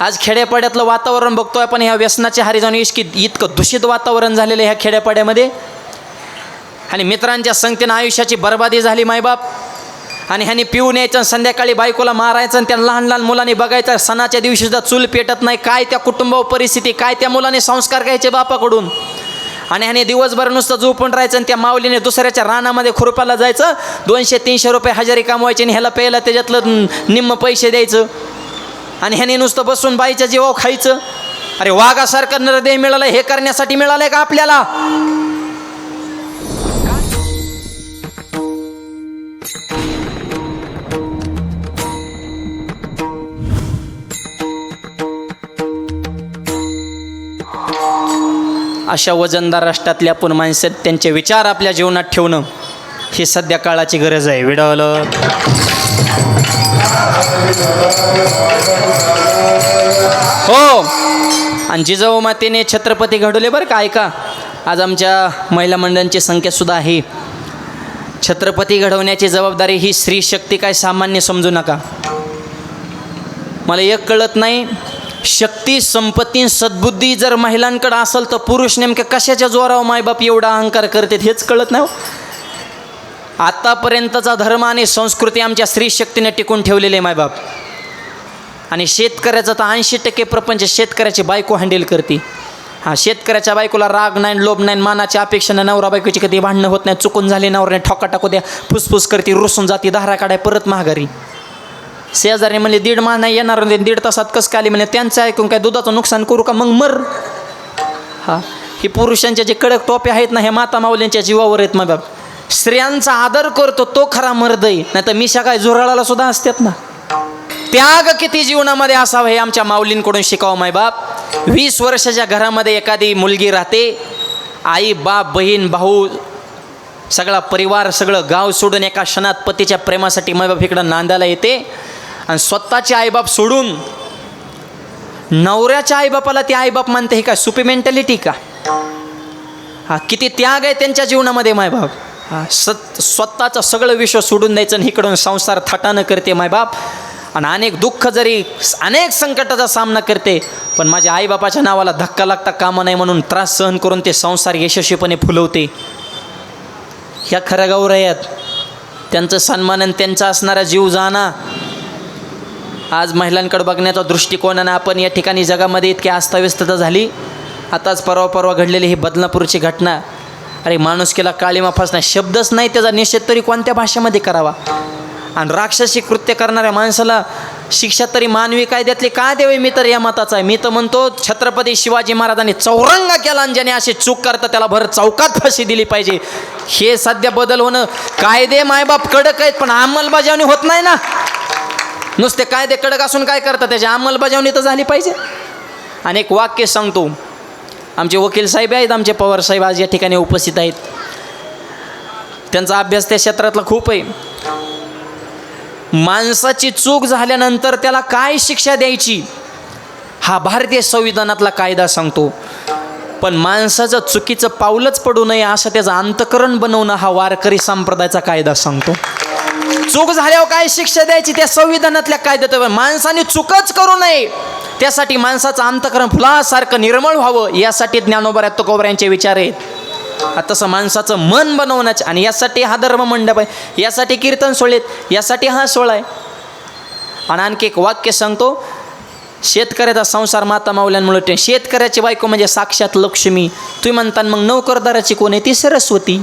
आज खेड्यापाड्यातलं वातावरण बघतोय आपण. ह्या व्यसनाच्या हारी जाऊन इतकी इतकं दूषित वातावरण झालेलं आहे ह्या खेड्यापाड्यामध्ये. आणि मित्रांच्या संगतीनं आयुष्याची बर्बादी झाली मायबाप. आणि ह्यानी पिऊन यायचं आणि संध्याकाळी बायकोला मारायचं आणि त्या लहान लहान मुलांनी बघायचं सणाच्या दिवशी सुद्धा चूल पेटत नाही. काय त्या कुटुंब परिस्थिती काय त्या मुलाने संस्कार घ्यायचे बापाकडून? आणि ह्याने दिवसभर नुसतं झोपून राहायचं आणि त्या माऊलीने दुसऱ्याच्या रानामध्ये खुरपाला जायचं. दोनशे तीनशे रुपये हजेरी कमवायचे आणि ह्याला प्यायला त्याच्यातलं निम्म पैसे द्यायचं. आणि ह्याने नुसतं बसून बाईच्या जीवाव खायचं. अरे वाघासारखं नृदय मिळालं हे करण्यासाठी मिळालंय का आपल्याला? अशा वजनदार राष्ट्रातल्या आपण माणसं त्यांचे विचार आपल्या जीवनात ठेवणं ही सध्या काळाची गरज आहे. विडवलं. हो. आणि जिजाऊ मातेने छत्रपती घडवले बरं का ऐका. आज आमच्या महिला मंडळांची संख्यासुद्धा आहे. छत्रपती घडवण्याची जबाबदारी ही स्त्री शक्ती काय सामान्य समजू नका. मला एक कळत नाही शक्ती संपत्ती सद्बुद्धी जर महिलांकडं असेल तर पुरुष नेमक्या कशाच्या जोरावर मायबाप एवढा अहंकार करतात हेच कळत नाही हो. आतापर्यंतचा धर्म आणि संस्कृती आमच्या स्त्री शक्तीने टिकून ठेवलेले आहे मायबाप आणि शेतकऱ्याचं तर ऐंशी टक्के प्रपंच शेतकऱ्याची बायको हँडल करते. हां शेतकऱ्याच्या बायकोला राग नाही लोभ नाही मानाच्या नाही नवरा बायकोची कधी भांडणं होत नाही चुकून झाली नवऱ्याने ठोका टाकू द्या फुसफुस करते रुसून जाते धारा काढाय परत महागारी शेजारी म्हणजे दीड माह नाही येणार होते दीड तासात कसं काली म्हणजे त्यांचं ऐकून काय दुधाचं नुकसान करू का? मग मर. हा हे पुरुषांच्या जे कडक टोपे आहेत ना हे माता माऊलींच्या जीवावर आहेत मग बाप. स्त्रियांचा आदर करतो तो खरा मर्द आहे नाही तर मिशा काय झुराळाला सुद्धा असतात ना. त्याग किती जीवनामध्ये असावं हे आमच्या माऊलींकडून शिकावं माय बाप. वीस वर्षाच्या घरामध्ये एखादी मुलगी राहते आई बाप बहीण भाऊ सगळा परिवार सगळं गाव सोडून एका क्षणात पतीच्या प्रेमासाठी मायबाप इकडं नांदायला येते. आणि स्वतःचे आईबाप सोडून नवऱ्याच्या आईबापाला ती आईबाप मानते हे काय सुपी मेंटॅलिटी का? हा किती त्याग आहे त्यांच्या जीवनामध्ये मायबाप सत स्वतःचं सगळं विश्व सोडून द्यायचं आणि इकडून संसार थाटानं करते मायबाप आणि अनेक दुःख जरी अनेक संकटाचा सामना करते पण माझ्या आईबापाच्या नावाला धक्का लागता कामा नाही म्हणून त्रास सहन करून ते संसार यशस्वीपणे फुलवते. ह्या खऱ्या गौर त्यांचं सन्मान आणि त्यांचा असणारा जीव जाणा. आज महिलांकडे बघण्याचा दृष्टिकोनानं आपण या ठिकाणी जगामध्ये इतकी अस्ताव्यस्तता झाली. आताच परवा परवा घडलेली ही बदलापूरची घटना अरे माणूस केला काळीमा फसणार शब्दच नाही त्याचा निषेध तरी कोणत्या भाषेमध्ये करावा? आणि राक्षसी कृत्य करणाऱ्या माणसाला शिक्षा तरी मानवी कायद्यातली काय द्यावी? मी तर या मताचा आहे. मी तर म्हणतो छत्रपती शिवाजी महाराजांनी चौरंगा केला आणि ज्याने अशी चूक करता त्याला भर चौकात फाशी दिली पाहिजे. हे सध्या बदल होणं कायदे मायबाप कडक आहेत पण अंमलबजावणी होत नाही ना. नुसते कायदे कडक असून काय करतात त्याची अंमलबजावणी तर झाली पाहिजे. आणि एक वाक्य सांगतो. आमचे वकील साहेब आहेत आमचे पवार साहेब आज या ठिकाणी उपस्थित आहेत. त्यांचा अभ्यास त्या क्षेत्रातला खूप आहे. माणसाची चूक झाल्यानंतर त्याला काय शिक्षा द्यायची हा भारतीय संविधानातला कायदा सांगतो. पण माणसाचं चुकीचं पाऊलच पडू नये असं त्याचं अंतकरण बनवणं हा वारकरी संप्रदायाचा कायदा सांगतो. चूक झाल्यावर काय शिक्षा द्यायची त्या संविधानातल्या कायद्यात? माणसाने चुकच करू नये. त्यासाठी माणसाचं अंतकरण फुलासारखं निर्मळ व्हावं यासाठी ज्ञानोबा तुकोबऱ्यांचे विचार आहेत. तसं माणसाचं मन बनवण्याचं आणि यासाठी हा धर्म मंडप आहे यासाठी कीर्तन सोहळेत यासाठी हा सोहळा आहे. आणि आणखी एक वाक्य सांगतो शेतकऱ्याचा संसार माता माऊल्यांमुळे ते शेतकऱ्याची बायको म्हणजे साक्षात लक्ष्मी. तुम्ही म्हणता मग नोकरदाराची कोण आहे? ती सरस्वती.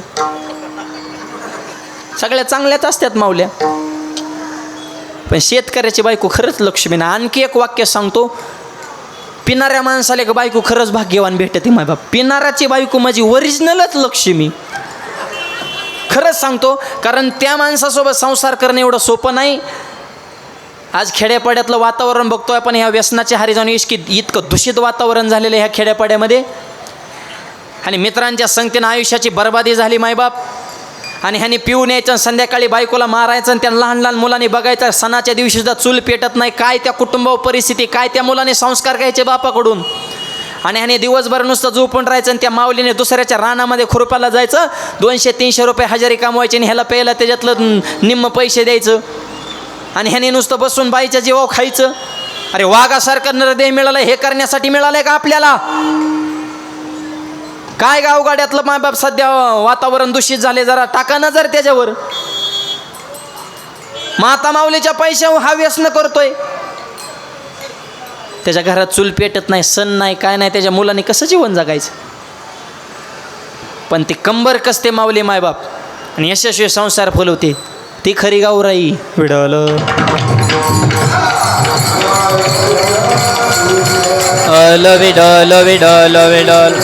सगळ्या चांगल्याच असतात माऊल्या पण शेतकऱ्याची बायको खरंच लक्ष्मीनं. आणखी एक वाक्य सांगतो. पिणाऱ्या माणसाला एक बायको खरंच भाग्यवान भेटते माय बाप. पिणाऱ्याची बायको माझी ओरिजिनलच लक्ष्मी. खरंच सांगतो कारण त्या माणसासोबत संसार करणं एवढं सोपं नाही. आज खेड्यापाड्यातलं वातावरण बघतोय आपण ह्या व्यसनाच्या हारी जाऊन इशकी इतकं दूषित वातावरण झालेलं ह्या खेड्यापाड्यामध्ये. आणि मित्रांच्या संगतीनं आयुष्याची बर्बादी झाली मायबाप आणि ह्याने पिऊन यायचं आणि संध्याकाळी बायकोला मारायचं आणि त्या लहान लहान मुलांनी बघायचं सणाच्या दिवशी सुद्धा चूल पेटत नाही. काय त्या कुटुंबावर परिस्थिती काय त्या मुलाने संस्कार घ्यायचे बापाकडून? आणि ह्याने दिवसभर नुसतं झोपून राहायचं आणि त्या माऊलीने दुसऱ्याच्या रानामध्ये खुरपाला जायचं दोनशे तीनशे रुपये हजेरी कमवायचे आणि ह्याला प्यायला त्याच्यातलं निम्म पैसे द्यायचं. आणि ह्याने नुसतं बसून बाईच्या जीवावर खायचं. अरे वाघासारखं नरदेह मिळालं हे करण्यासाठी मिळालंय का आपल्याला? काय गावगाड्यातलं मायबाप सध्या वातावरण दूषित झाले जरा टाका ना जर त्याच्यावर. माता माऊलीच्या पैशावर हा व्यसन करतोय. त्याच्या घरात चूल पेटत नाही सण नाही काय नाही त्याच्या मुलांनी कसं जीवन जगायचं? पण ती कंबर कसते माऊली मायबाप. आणि यशस्वी संसार फुलवते. ती खरी गावराई. विडवलं अल विडल विडल विडल.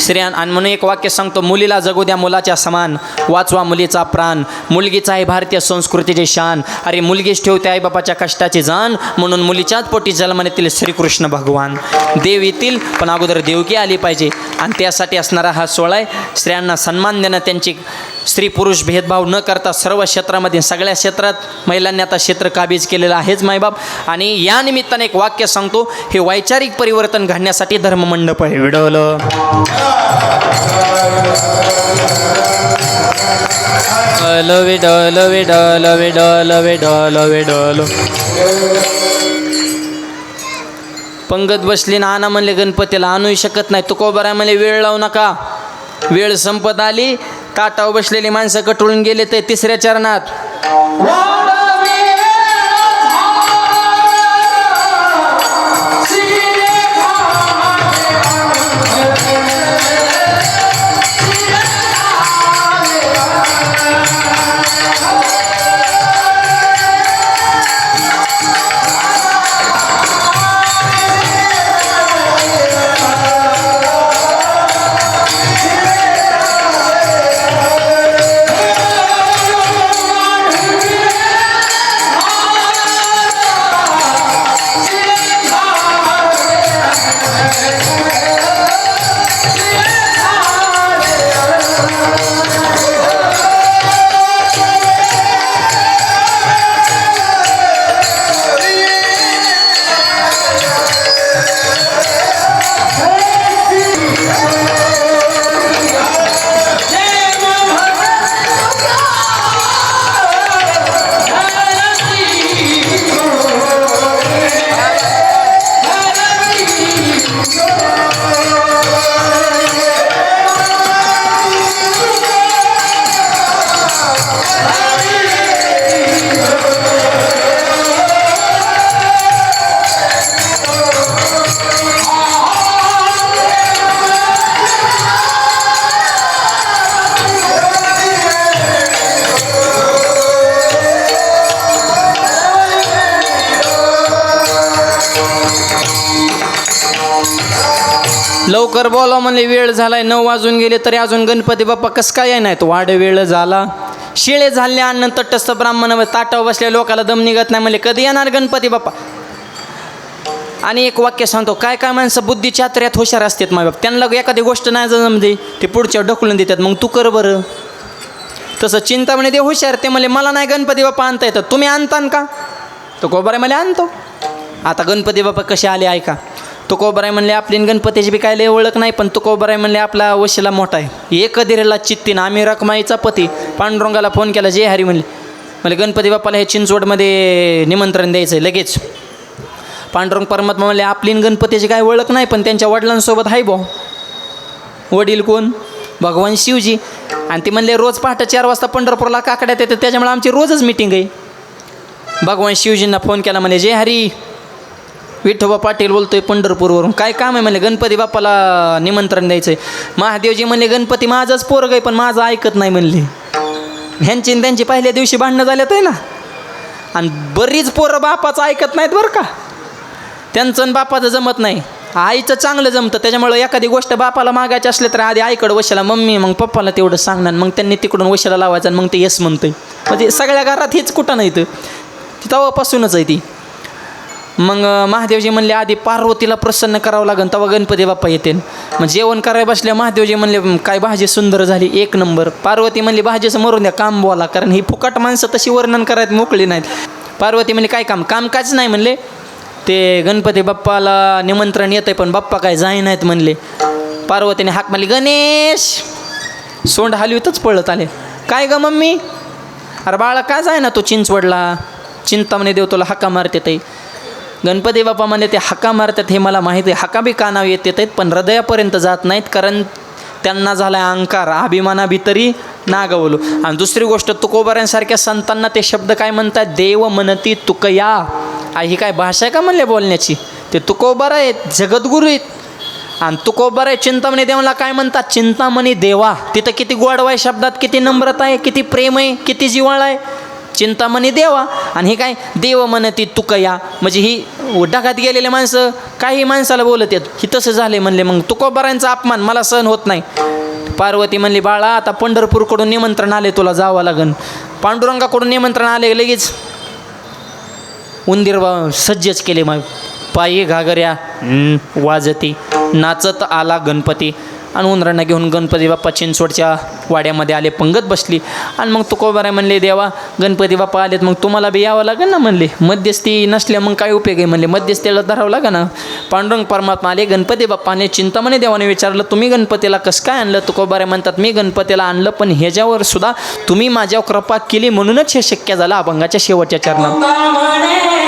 स्त्रियां आणि म्हणून एक वाक्य सांगतो मुलीला जगू द्या मुलाच्या समान वाचवा मुलीचा प्राण. मुलगीचा आहे भारतीय संस्कृतीची शान. अरे मुलगीच ठेवते आईबापाच्या कष्टाची जाण म्हणून मुलीच्याच पोटी जन्मानेतील श्रीकृष्ण भगवान. देव येतील पण अगोदर देवकी आली पाहिजे. आणि त्यासाठी असणारा हा सोहळा आहे. स्त्रियांना सन्मान देणं त्यांची स्त्री पुरुष भेदभाव न करता सर्व क्षेत्रामध्ये सगळ्या क्षेत्रात महिलांनी आता क्षेत्र काबीज केलेलं आहेच मायबाप. आणि या निमित्ताने एक वाक्य सांगतो हे वैचारिक परिवर्तन घडण्यासाठी धर्ममंडप आहे. विडवलं. विडल विडल विडल विडल विडल पंगत बसली ना आणा म्हणले गणपतीला आणू शकत नाही. तुकोबराय म्हणले वेळ लावू नका. वेळ संपत आली. ताटावर बसलेली माणसं कटळून गेले ते तिसऱ्या चरणात. Yeah. लवकर बोला म्हणले वेळ झालाय नऊ वाजून गेले तरी अजून गणपती बाप्पा कसं काय नाही तो वाढ वेळ झाला. शिळे झाले अन्न तटस्थ ब्राह्मण ताटावर बसल्या लोकाला दम निघत नाही म्हणले कधी येणार गणपती बाप्पा? आणि एक वाक्य सांगतो काय काय माणसं बुद्धी चात्र्यात हुशार असतात माय बाप. त्यांना एखादी गोष्ट नाही जमते ते पुढच्या ढकलून देतात. मग तू कर बरं. तसं चिंता म्हणे ते हुशार ते म्हणले मला नाही गणपती बाप्पा आणता येतात तुम्ही आणतान का? तो गोबर मला आणतो. आता गणपती बाप्पा कसे आले ऐका. तुकोबराय म्हणले आपली गणपतीची बी काय लय ओळख नाही पण तुकोबराय म्हणले आपला वशिला मोठा आहे. एक दिरेला चित्तीन आम्ही रखमाईचा पती. पांडुरंगाला फोन केला जे हरी म्हणले. म्हणजे गणपती बाप्पाला हे चिंचवडमध्ये निमंत्रण द्यायचं आहे लगेच. पांडुरंग परमात्मा म्हणले आपली गणपतीची काय ओळख नाही पण त्यांच्या वडिलांसोबत आहे भाऊ. वडील कोण? भगवान शिवजी. आणि ते म्हणले रोज पहाटे चार वाजता पंढरपूरला काकड्यात येते त्याच्यामुळे आमची रोजच मिटिंग आहे. भगवान शिवजींना फोन केला म्हणजे जय हरी. विठोबा पाटील बोलतोय पंढरपूरवरून. काय काम आहे म्हणले गणपती बाप्पाला निमंत्रण द्यायचं आहे महादेवजी म्हणले गणपती माझंच पोरग आहे पण माझं ऐकत नाही म्हणले. ह्यांची त्यांची पहिल्या दिवशी भांडणं झाल्यात आहे ना? आणि बरीच पोरं बापाचं ऐकत नाहीत बरं का? त्यांचं आणि बापाचं जमत नाही. आईचं चांगलं जमतं त्याच्यामुळं एखादी गोष्ट बापाला मागायची असली तर आधी आईकडं वशाला मम्मी मग पप्पाला तेवढं सांगणार मग त्यांनी तिकडून वशाला लावायचं आणि मग ते येस म्हणतंय. म्हणजे सगळ्या घरात हेच कुठं नाही तर ती तेव्हापासूनच आहे ती. मग महादेवजी म्हणले आधी पार्वतीला प्रसन्न करावं लागेल तेव्हा गणपती बाप्पा येते मग जेवण करायला बसल्या महादेवजी म्हणले काय भाजी सुंदर झाली एक नंबर. पार्वती म्हणली भाजीचं मरून द्या काम बोला कारण ही फुकट माणसं तशी वर्णन करायला मोकळी नाहीत. पार्वती म्हणली काय काम? काम काच नाही म्हणले. ते गणपती बाप्पाला निमंत्रण येतं पण बाप्पा काय जाई नाहीत म्हणले. पार्वतीने हाक मारली गणेश! सोंड हलवीतच पळत आले. काय ग मम्मी? अरे बाळा का जाय ना तो चिंचवडला? चिंतामणी देव तुला हाका मारते ते गणपती बाप्पा म्हणले ते हाका मारतात हे मला माहिती आहे. हक्का बी कानाव येत आहेत पण हृदयापर्यंत जात नाहीत कारण त्यांना झाला अहंकार अभिमानाभितरी नागवलो. आणि दुसरी गोष्ट तुकोबाऱ्यांसारख्या संतांना ते शब्द काय म्हणतात? देव मनती तुकया. ही काय भाषा आहे का म्हणले बोलण्याची? ते तुकोबार आहेत जगद्गुरू आहेत. आणि तुकोबर आहे चिंतामणी देवाला काय म्हणतात? चिंतामणी देवा. तिथं किती गोडवाय शब्दात किती नम्रता आहे किती प्रेम आहे किती जिवाळ आहे. चिंतामणी देवा. आणि हे काय? देव म्हणती तुकया म्हणजे ही ढगात गेलेले माणसं काही माणसाला बोलत आहेत ही तसं झाले म्हणले मग तुकोबारांचा अपमान मला सहन होत नाही. पार्वती म्हणली बाळा आता पंढरपूरकडून निमंत्रण आले तुला जावं लागन. पांडुरंगाकडून निमंत्रण आले लगेच. उंदीर बा सज्जच केले मग. पायी घागऱ्या वाजती. नाचत आला गणपती. आणि उंदरांना घेऊन गणपती बाप्पा चिंचवडच्या वाड्यामध्ये आले पंगत बसली. आणि मग तुकोबाराय म्हणले देवा गणपती बाप्पा आलेत मग तुम्हाला बी यावं लागेल ना? म्हणले. मध्यस्थी नसल्या मग काय उपयोग आहे? म्हणले. मध्यस्थीला धरावं लागेल ना? पांडुरंग परमात्मा आले गणपती बाप्पाने चिंतामणी देवाने विचारलं तुम्ही गणपतीला कसं काय आणलं? तुकोबारे म्हणतात मी गणपतीला आणलं पण ह्याच्यावर सुद्धा तुम्ही माझ्यावर कृपा केली म्हणूनच हे शक्य झालं अभंगाच्या शेवटच्या चरणात.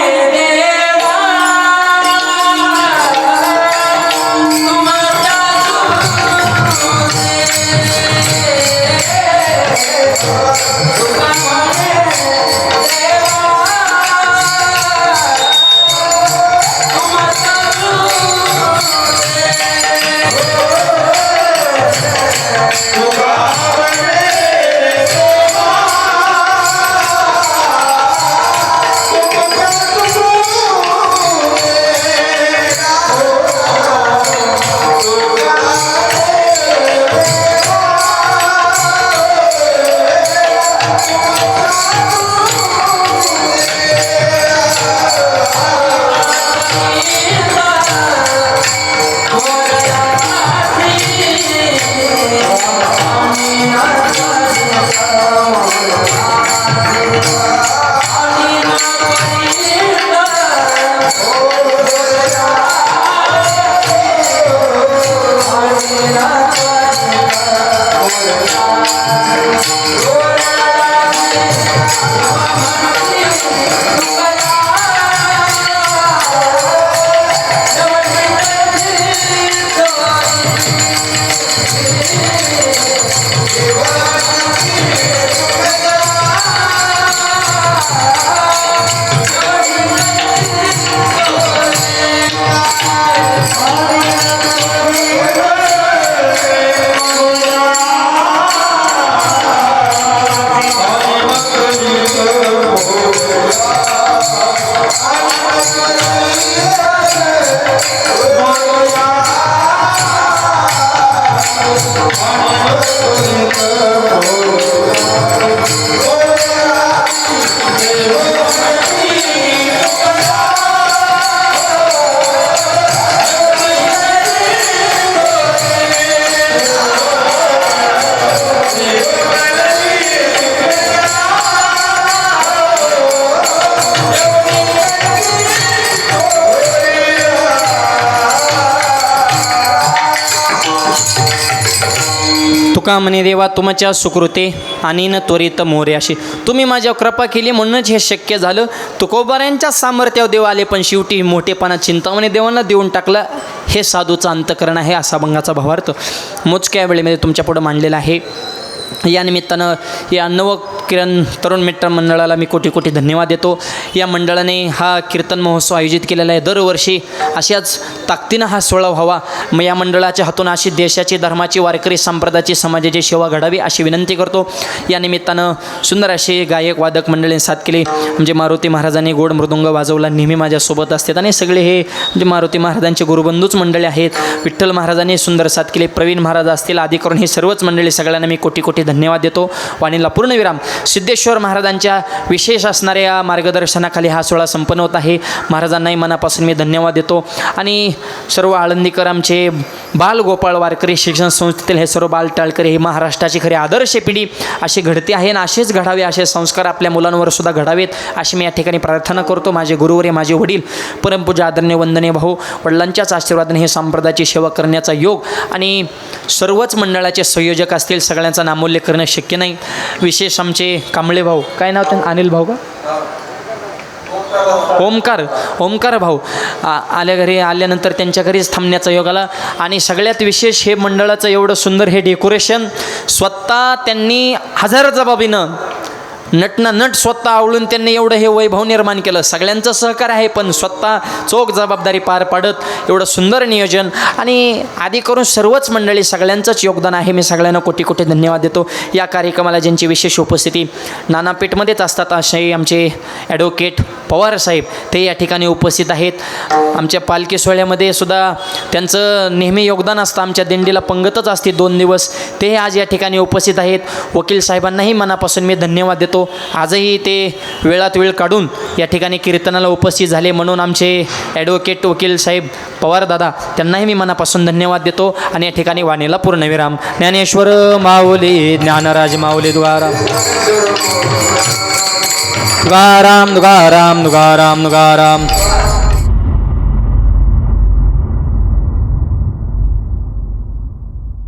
Oh, तुका म्हणे देवा तुमच्या सुकृते आणि न त्वरित मोरे अशी. तुम्ही माझ्यावर कृपा केली म्हणूनच हे शक्य झालं. तुकोबाऱ्यांच्या सामर्थ्यावर देव आले पण शेवटी मोठेपणा चिंतामणी देवांना देऊन टाकलं. हे साधूचं अंतकरण आहे असा भंगाचा भावार्थ. मोजक्या वेळेमध्ये तुमच्या पुढं मांडलेला आहे. या निमित्तानं या नव किरण तरुण मित्र मंडळाला मी कोटी कोटी धन्यवाद देतो. या मंडळाने हा कीर्तन महोत्सव आयोजित केलेला आहे. दरवर्षी अशाच ताकदीनं हा सोहळा व्हावा. मग या मंडळाच्या हातून अशी देशाची धर्माची वारकरी संप्रदायाची समाजाची सेवा घडावी अशी विनंती करतो. या निमित्तानं सुंदर अशी गायक वादक मंडळीने साथ केली. म्हणजे मारुती महाराजांनी गोड मृदुंग वाजवला. नेहमी माझ्यासोबत असतात. आणि सगळे हे म्हणजे मारुती महाराजांचे गुरुबंधूच मंडळी आहेत. विठ्ठल महाराजांनी सुंदर साथ केली. प्रवीण महाराज असतील आदी करून ही सर्वच मंडळी सगळ्यांना मी कोटी कोटी धन्यवाद देतो. वाणीला पूर्णविराम सिद्धेश्वर महाराजांच्या विशेष असणाऱ्या मार्गदर्शनाखाली हा सोहळा संपन्न होत आहे. महाराजांनाही मनापासून मी धन्यवाद देतो. आणि सर्व आळंदीकर आमचे बाल गोपाळ वारकरी शिक्षण संस्थेतील हे सर्व बाल टाळकरी हे महाराष्ट्राची खरी आदर्श पिढी अशी घडते आहे आणि असेच घडावे असे संस्कार आपल्या मुलांवर सुद्धा घडावेत अशी मी या ठिकाणी प्रार्थना करतो. माझे गुरुवर माझे वडील परमपूजा आदरणीय वंदनीय भाऊ वडिलांच्याच आशीर्वादाने हे संप्रदायाची सेवा करण्याचा योग आणि सर्वच मंडळाचे संयोजक असतील सगळ्यांचा नाम अमूल्य करणं शक्य नाही. विशेष आमचे कांबळे भाऊ. काय नाव त्यांना अनिल भाऊ का? ओमकार. ओमकार भाऊ. आ- आल्या घरी आल्यानंतर त्यांच्या घरीच थांबण्याचा योग आला. आणि सगळ्यात विशेष हे मंडळाचं एवढं सुंदर हे डेकोरेशन स्वतः त्यांनी हजार जबाबीनं नटनं नट स्वतः आवळून त्यांनी एवढं हे वैभव निर्माण केलं. सगळ्यांचं सहकार आहे पण स्वतः चोख जबाबदारी पार पाडत एवढं सुंदर नियोजन. आणि आधी करून सर्वच मंडळी सगळ्यांचंच योगदान आहे. मी सगळ्यांना कोटी कोटी धन्यवाद देतो. या कार्यक्रमाला ज्यांची विशेष उपस्थिती नानापेठमध्येच असतात असे आमचे ॲडव्होकेट पवार साहेब ते या ठिकाणी उपस्थित आहेत. आमच्या पालखी सोहळ्यामध्ये सुद्धा त्यांचं नेहमी योगदान असतं. आमच्या दिंडीला पंगतच असते दोन दिवस. ते आज या ठिकाणी उपस्थित आहेत. वकील साहेबांनाही मनापासून मी धन्यवाद देतो. आजही ते वेळात वेळ काढून या ठिकाणी कीर्तनाला उपस्थित झाले म्हणून आमचे ॲडव्होकेट वकील साहेब पवार दादा त्यांनाही मी मनापासून धन्यवाद देतो आणि या ठिकाणी वाणीला पूर्णविराम. ज्ञानेश्वर माऊली ज्ञानराज माऊली द्वारा. दुगाराम दुगाराम दुगाराम दुगाराम